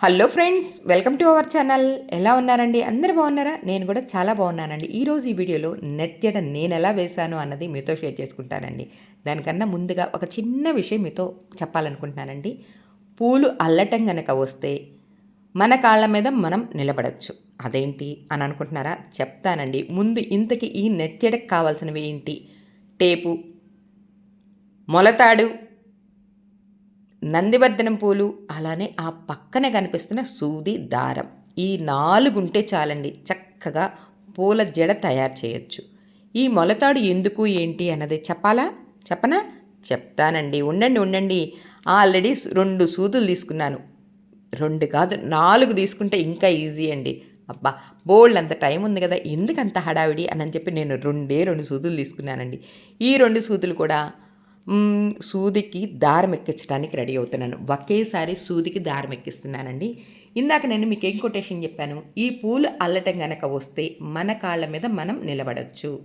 Hello friends welcome to our channel. ఎలా ఉన్నారండి? అందరు బాగున్నారా? నేను కూడా చాలా బాగున్నానండి. ఈరోజు ఈ వీడియోలో నెట్జడ నేను ఎలా వేశాను అన్నది మీతో షేర్ చేసుకుంటానండి. దానికన్నా ముందుగా ఒక చిన్న విషయం మీతో చెప్పాలనుకుంటున్నానండి. పూలు అల్లటం గనక వస్తే మన కాళ్ళ మీద మనం నిలబడచ్చు. అదేంటి అని అనుకుంటున్నారా? చెప్తానండి. ముందు ఇంతకి ఈ నెట్జడకు కావాల్సినవి ఏంటి? టేపు మొలతాడు నందివర్ధనం పూలు అలానే ఆ పక్కనే కనిపిస్తున్న సూది దారం. ఈ నాలుగు ఉంటే చాలండి చక్కగా పూల జడ తయారు చేయొచ్చు. ఈ మొలతాడు ఎందుకు ఏంటి అన్నది చెప్పాలా? చెప్పనా? చెప్తానండి. ఉండండి ఉండండి. ఆల్రెడీ రెండు సూదులు తీసుకున్నాను. రెండు కాదు నాలుగు తీసుకుంటే ఇంకా ఈజీ అండి. అబ్బా బోల్డ్ అంత టైం ఉంది కదా ఎందుకంత హడావిడి అని చెప్పి నేను రెండే రెండు సూదులు తీసుకున్నానండి. ఈ రెండు సూదులు కూడా సూదికి దారం ఎక్కించడానికి రెడీ అవుతున్నాను. ఒకేసారి సూదికి దారం ఎక్కిస్తున్నానండి. ఇందాక నేను మీకు ఏం కొటేషన్ చెప్పాను? ఈ పూలు అల్లటం గనక వస్తే మన కాళ్ళ మీద మనం నిలబడచ్చు.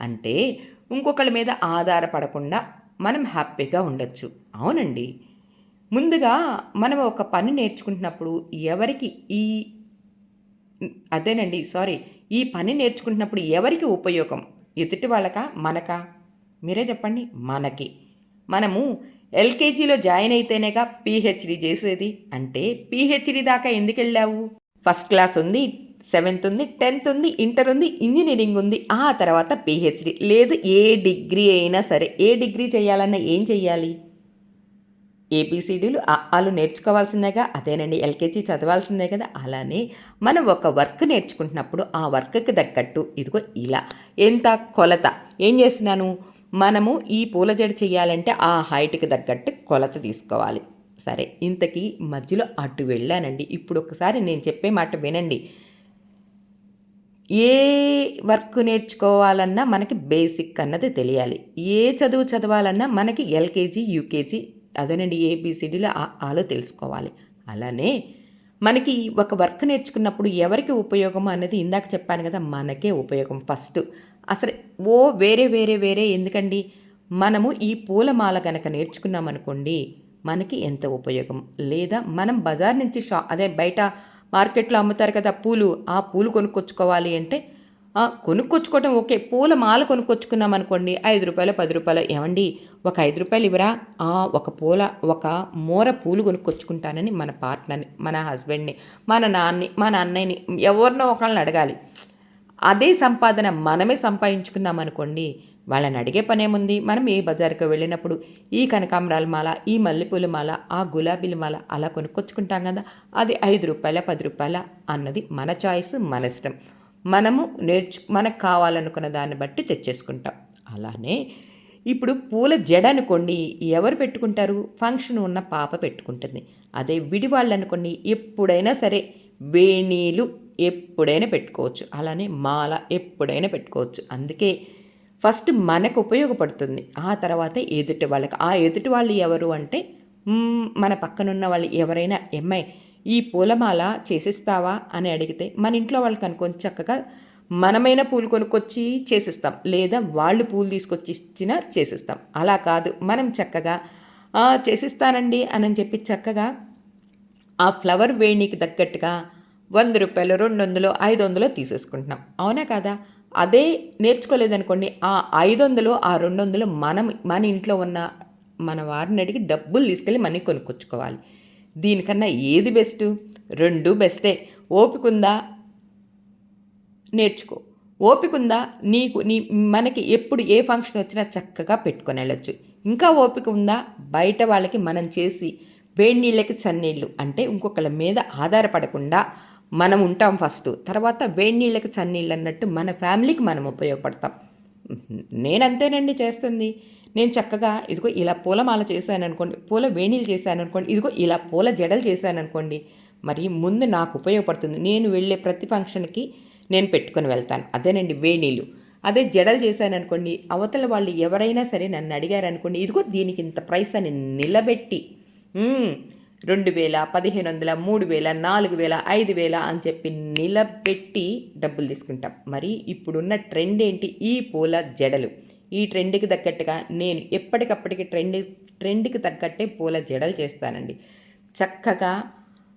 అంటే ఇంకొకళ్ళ మీద ఆధారపడకుండా మనం హ్యాపీగా ఉండొచ్చు. అవునండి. ముందుగా మనం ఒక పని నేర్చుకుంటున్నప్పుడు ఎవరికి ఈ అదేనండి సారీ ఈ పని నేర్చుకుంటున్నప్పుడు ఎవరికి ఉపయోగం? ఎదుటి వాళ్ళక? మనకా? మీరే చెప్పండి మనకి. మనము ఎల్కేజీలో జాయిన్ అయితేనేగా పీహెచ్డీ చేసేది. అంటే పీహెచ్డీ దాకా ఎందుకు వెళ్ళావు ఫస్ట్ క్లాస్ ఉంది సెవెంత్ ఉంది టెన్త్ ఉంది ఇంటర్ ఉంది ఇంజనీరింగ్ ఉంది ఆ తర్వాత పీహెచ్డీ. లేదు ఏ డిగ్రీ అయినా సరే ఏ డిగ్రీ చేయాలన్నా ఏం చెయ్యాలి? ఏపీసీడీలు వాళ్ళు నేర్చుకోవాల్సిందేగా అదేనండి ఎల్కేజీ చదవాల్సిందే కదా అలానే మనం ఒక వర్క్ నేర్చుకుంటున్నప్పుడు ఆ వర్క్కి తగ్గట్టు ఇదిగో ఇలా ఎంత కొలత ఏం చేస్తున్నాను? మనము ఈ పూల జడ చేయాలంటే ఆ హైట్కి తగ్గట్టు కొలత తీసుకోవాలి. సరే ఇంతకీ మధ్యలో అటు వెళ్ళానండి. ఇప్పుడు ఒకసారి నేను చెప్పే మాట వినండి. ఏ వర్క్ నేర్చుకోవాలన్నా మనకి బేసిక్ అన్నది తెలియాలి. ఏ చదువు చదవాలన్నా మనకి ఎల్కేజీ యూకేజీ అదేనండి ఏబిసిడీలో ఆలో తెలుసుకోవాలి. అలానే మనకి ఒక వర్క్ నేర్చుకున్నప్పుడు ఎవరికి ఉపయోగం అనేది ఇందాక చెప్పాను కదా మనకే ఉపయోగం ఫస్ట్. అసలు ఓ వేరే వేరే వేరే ఎందుకండి? మనము ఈ పూలమాల కనుక నేర్చుకున్నామనుకోండి మనకి ఎంత ఉపయోగం? లేదా మనం బజార్ నుంచి షా అదే బయట మార్కెట్లో అమ్ముతారు కదా పూలు ఆ పూలు కొనుక్కొచ్చుకోవాలి అంటే కొనుక్కొచ్చుకోవటం ఓకే. పూల మాల కొనుక్కొచ్చుకున్నాం అనుకోండి ఐదు రూపాయలు పది రూపాయలు ఏమండి? ఒక ఐదు రూపాయలు ఇవ్వరా? ఆ, ఒక పూల ఒక మూర పూలు కొనుక్కొచ్చుకుంటానని మన పార్ట్నర్ని మన హస్బెండ్ని మన నాన్నని మన అన్నయ్యని ఎవరినో ఒకళ్ళని అడగాలి. అదే సంపాదన మనమే సంపాదించుకున్నాం అనుకోండి వాళ్ళని అడిగే పనేముంది? మనం ఏ బజార్కి వెళ్ళినప్పుడు ఈ కనకాంబరాల మాల ఈ మల్లెపూల మాల ఆ గులాబీల మాల అలా కొనుక్కొచ్చుకుంటాం కదా అది ఐదు రూపాయల పది రూపాయల అన్నది మన చాయిస్ మన ఇష్టం. మనము నేర్చు మనకు కావాలనుకున్న దాన్ని బట్టి తెచ్చేసుకుంటాం. అలానే ఇప్పుడు పూల జడ అనుకోండి ఎవరు పెట్టుకుంటారు? ఫంక్షన్ ఉన్న పాప పెట్టుకుంటుంది. అదే విడివాళ్ళు అనుకోండి ఎప్పుడైనా సరే వేణీలు ఎప్పుడైనా పెట్టుకోవచ్చు. అలానే మాల ఎప్పుడైనా పెట్టుకోవచ్చు. అందుకే ఫస్ట్ మనకు ఉపయోగపడుతుంది. ఆ తర్వాత ఎదుటి వాళ్ళకి. ఆ ఎదుటి వాళ్ళు ఎవరు అంటే మన పక్కనున్న వాళ్ళు ఎవరైనా ఎమ్మాయి ఈ పూలమాల చేసిస్తావా? అని అడిగితే మన ఇంట్లో వాళ్ళు కనుక్కొని చక్కగా మనమైన పూలు కొనుక్కొచ్చి చేసిస్తాం. లేదా వాళ్ళు పూలు తీసుకొచ్చి ఇచ్చినా చేసిస్తాం. అలా కాదు. మనం చక్కగా చేసిస్తానండి అని చెప్పి చక్కగా ఆ ఫ్లవర్ వేణికి తగ్గట్టుగా వంద రూపాయలు రెండు వందలు ఐదు వందలు తీసేసుకుంటున్నాం. అవునా కదా? అదే నేర్చుకోలేదనుకోండి ఆ ఐదు వందలు ఆ రెండు వందలు మనం మన ఇంట్లో ఉన్న మన వారిని అడిగి డబ్బులు తీసుకెళ్ళి మనీ కొనుక్కొచ్చుకోవాలి. దీనికన్నా ఏది బెస్ట్? రెండు బెస్టే. ఓపిక ఉందా నేర్చుకో. ఓపిక ఉందా నీకు నీ మనకి ఎప్పుడు ఏ ఫంక్షన్ వచ్చినా చక్కగా పెట్టుకొని వెళ్ళొచ్చు. ఇంకా ఓపిక ఉందా? బయట వాళ్ళకి మనం చేసి వేడి నీళ్ళకి చన్నీళ్ళు అంటే ఇంకొకళ్ళ మీద ఆధారపడకుండా మనం ఉంటాం ఫస్ట్. తర్వాత వేడి నీళ్ళకి చన్నీళ్ళు అన్నట్టు మన ఫ్యామిలీకి మనం ఉపయోగపడతాం. నేనంతేనండి చేస్తుంది. నేను చక్కగా ఇదిగో ఇలా పూలమాల చేశాను అనుకోండి పూల వేణీలు చేశాను అనుకోండి ఇదిగో ఇలా పూల జడలు చేశాను అనుకోండి మరి ముందు నాకు ఉపయోగపడుతుంది. నేను వెళ్ళే ప్రతి ఫంక్షన్కి నేను పెట్టుకొని వెళ్తాను. అదేనండి వేణీలు. అదే జడలు చేశాను అనుకోండి అవతల వాళ్ళు ఎవరైనా సరే నన్ను అడిగారు అనుకోండి ఇదిగో దీనికి ఇంత ప్రైస్ అని నిలబెట్టి రెండు వేల పదిహేను వందల మూడు వేల నాలుగు వేల ఐదు వేల అని చెప్పి నిలబెట్టి డబ్బులు తీసుకుంటాం. మరి ఇప్పుడున్న ట్రెండ్ ఏంటి? ఈ పూల జడలు. ఈ ట్రెండ్కి తగ్గట్టుగా నేను ఎప్పటికప్పటికి ట్రెండ్ ట్రెండ్కి తగ్గట్టే పూల జడలు చేస్తానండి. చక్కగా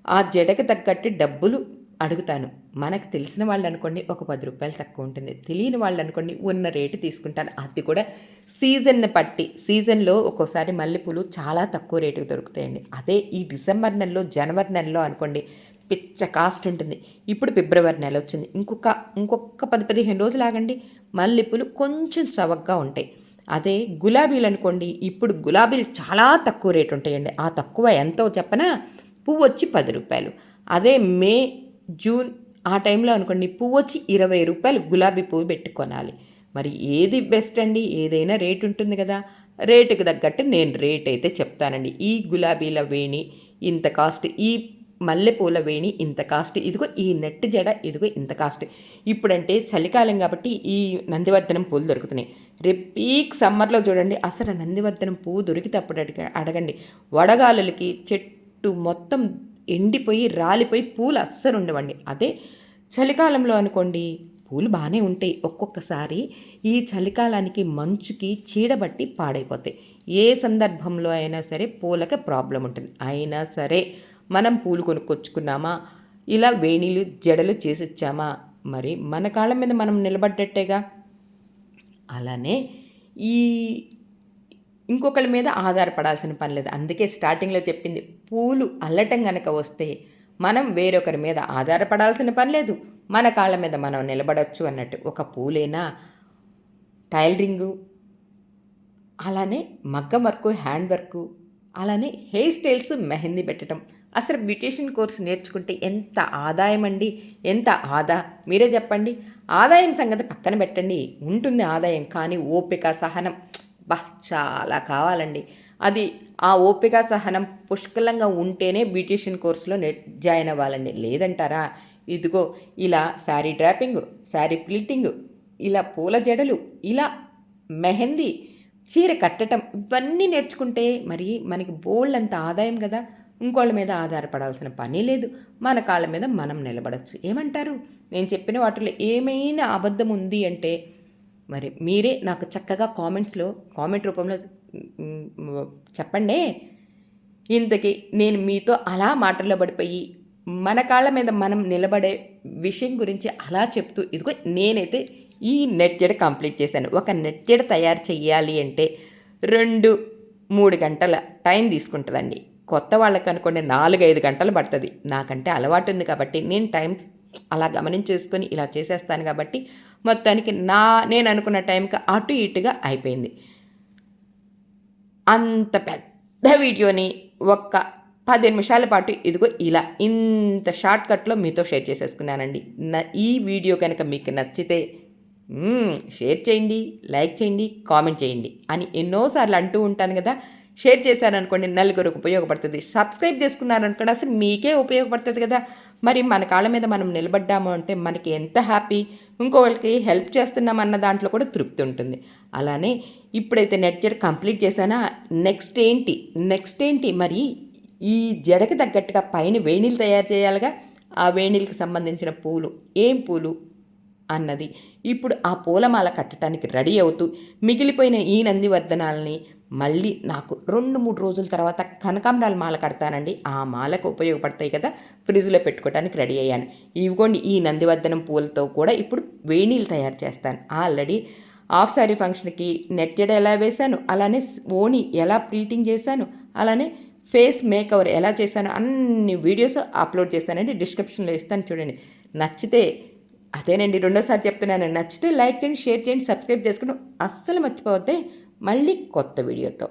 ఆ జడకి తగ్గట్టు డబ్బులు అడుగుతాను. మనకు తెలిసిన వాళ్ళు అనుకోండి ఒక పది రూపాయలు తక్కువ ఉంటుంది. తెలియని వాళ్ళు అనుకోండి ఉన్న రేటు తీసుకుంటాను. అది కూడా సీజన్ని బట్టి సీజన్లో ఒక్కోసారి మల్లెపూలు చాలా తక్కువ రేటుకి దొరుకుతాయండి. అదే ఈ డిసెంబర్ నెలలో జనవరి నెలలో అనుకోండి పిచ్చ కాస్ట్ ఉంటుంది. ఇప్పుడు ఫిబ్రవరి నెల వచ్చింది. ఇంకొక ఇంకొక పది పదిహేను రోజులు ఆగండి. మల్లెపూలు కొంచెం చవకగా ఉంటాయి. అదే గులాబీలు అనుకోండి ఇప్పుడు గులాబీలు చాలా తక్కువ రేటు ఉంటాయండి. ఆ తక్కువ ఎంతో చెప్పనా? పువ్వు వచ్చి పది రూపాయలు. అదే మే జూన్ ఆ టైంలో అనుకోండి పువ్వు వచ్చి ఇరవై రూపాయలు గులాబీ పువ్వు పెట్టుకొనాలి. మరి ఏది బెస్ట్ అండి? ఏదైనా రేట్ ఉంటుంది కదా. రేటుకి తగ్గట్టు నేను రేట్ అయితే చెప్తానండి. ఈ గులాబీల వేణి ఇంత కాస్ట్ ఈ మల్లెపూల వేణి ఇంత కాస్ట్ ఇదిగో ఈ నెట్ జడ ఇదిగో ఇంత కాస్ట్. ఇప్పుడంటే చలికాలం కాబట్టి ఈ నందివర్ధనం పూలు దొరుకుతున్నాయి. రేపు పీక్ సమ్మర్లో చూడండి అసలు నందివర్ధనం పువ్వు దొరికితే అప్పుడు అడగ అడగండి. వడగాలులకి చెట్టు మొత్తం ఎండిపోయి రాలిపోయి పూలు అస్సలు ఉండవండి. అదే చలికాలంలో అనుకోండి పూలు బాగానే ఉంటాయి. ఒక్కొక్కసారి ఈ చలికాలానికి మంచుకి చీడబట్టి పాడైపోతాయి. ఏ సందర్భంలో అయినా సరే పూలకి ప్రాబ్లం ఉంటుంది. అయినా సరే మనం పూలు కొనుక్కొచ్చుకున్నామా? ఇలా వేణీలు జడలు చేసి వచ్చామా? మరి మన కాళ్ళ మీద మనం నిలబడ్డట్టేగా? అలానే ఈ ఇంకొకరి మీద ఆధారపడాల్సిన పని లేదు. అందుకే స్టార్టింగ్లో చెప్పింది పూలు అల్లటం కనుక వస్తే మనం వేరొకరి మీద ఆధారపడాల్సిన పని లేదు. మన కాళ్ళ మీద మనం నిలబడవచ్చు అన్నట్టు ఒక పూలేనా? టైలరింగు అలానే మగ్గం వర్క్ హ్యాండ్ వర్క్ అలానే హెయిర్ స్టైల్స్ మెహందీ పెట్టడం. అసలు బ్యూటీషియన్ కోర్సు నేర్చుకుంటే ఎంత ఆదాయం అండి ఎంత ఆదా? మీరే చెప్పండి. ఆదాయం సంగతి పక్కన పెట్టండి. ఉంటుంది ఆదాయం కానీ ఓపిక సహనం. బా చాలా కావాలండి. అది ఆ ఓపిక సహనం పుష్కలంగా ఉంటేనే బ్యూటీషియన్ కోర్సులో నే జాయిన్ అవ్వాలండి. లేదంటారా? ఇదిగో ఇలా శారీ డ్రాపింగ్ శారీ ప్లిట్టింగ్ ఇలా పూల జడలు ఇలా మెహందీ చీర కట్టడం ఇవన్నీ నేర్చుకుంటే మరి మనకి బోల్డ్ అంత ఆదాయం కదా? ఇంకోళ్ళ మీద ఆధారపడాల్సిన పని లేదు. మన కాళ్ళ మీద మనం నిలబడచ్చు. ఏమంటారు? నేను చెప్పిన వాటిలో ఏమైనా అబద్ధం ఉంది అంటే మరి మీరే నాకు చక్కగా కామెంట్స్లో కామెంట్ రూపంలో చెప్పండి. ఇంతకీ నేను మీతో అలా మాటల్లో పడిపోయి మన కాళ్ళ మీద మనం నిలబడే విషయం గురించి అలా చెప్తూ ఇదిగో నేనైతే ఈ నెట్ కంప్లీట్ చేశాను. ఒక నెట్ తయారు చేయాలి అంటే రెండు మూడు గంటల టైం తీసుకుంటుందండి. కొత్త వాళ్ళకి అనుకోండి నాలుగైదు గంటలు పడుతుంది. నాకంటే అలవాటు ఉంది కాబట్టి నేను టైం అలా గమనించేసుకొని ఇలా చేసేస్తాను కాబట్టి మొత్తానికి నా నేను అనుకున్న టైంకి అటు ఇటుగా అయిపోయింది. అంత పెద్ద వీడియోని ఒక్క పది నిమిషాల పాటు ఇదిగో ఇలా ఇంత షార్ట్ కట్లో మీతో షేర్ చేసేసుకున్నానండి. ఈ వీడియో కనుక మీకు నచ్చితే షేర్ చేయండి లైక్ చేయండి కామెంట్ చేయండి అని ఎన్నోసార్లు అంటూ ఉంటాను కదా షేర్ చేశారనుకోండి నలుగురికి ఉపయోగపడుతుంది. సబ్స్క్రైబ్ చేసుకున్నారనుకోండి అసలు మీకే ఉపయోగపడుతుంది కదా. మరి మన కాళ్ళ మీద మనం నిలబడ్డాము అంటే మనకి ఎంత హ్యాపీ? ఇంకొకరికి హెల్ప్ చేస్తున్నాం అన్న దాంట్లో కూడా తృప్తి ఉంటుంది. అలానే ఇప్పుడైతే నెట్ జడ కంప్లీట్ చేశానా? నెక్స్ట్ ఏంటి? నెక్స్ట్ ఏంటి? మరి ఈ జడకి తగ్గట్టుగా పైన వేణీలు తయారు చేయాలిగా. ఆ వేణీలకు సంబంధించిన పూలు. ఏం పూలు? అన్నది. ఇప్పుడు ఆ పూలమాల కట్టడానికి రెడీ అవుతూ మిగిలిపోయిన ఈ నందివర్ధనాలని మళ్ళీ నాకు రెండు మూడు రోజుల తర్వాత కనకాంబరాల మాల కడతానండి. ఆ మాలకు ఉపయోగపడతాయి కదా ఫ్రిడ్జ్లో పెట్టుకోవడానికి రెడీ అయ్యాను. ఇవిగోండి ఈ నందివర్ధనం పూలతో కూడా ఇప్పుడు వేణీలు తయారు చేస్తాను. ఆల్రెడీ హాఫ్ సారీ ఫంక్షన్కి నెట్ ఎలా వేశాను అలానే ఓని ఎలా ప్రీటింగ్ చేశాను అలానే ఫేస్ మేకవర్ ఎలా చేశాను అన్ని వీడియోస్ అప్లోడ్ చేస్తానండి. డిస్క్రిప్షన్లో ఇస్తాను చూడండి. నచ్చితే అదేనండి రెండోసారి చెప్తున్నాను. నచ్చితే లైక్ చేయండి షేర్ చేయండి సబ్స్క్రైబ్ చేసుకుని అస్సలు మర్చిపోతే మళ్ళీ కొత్త వీడియోతో.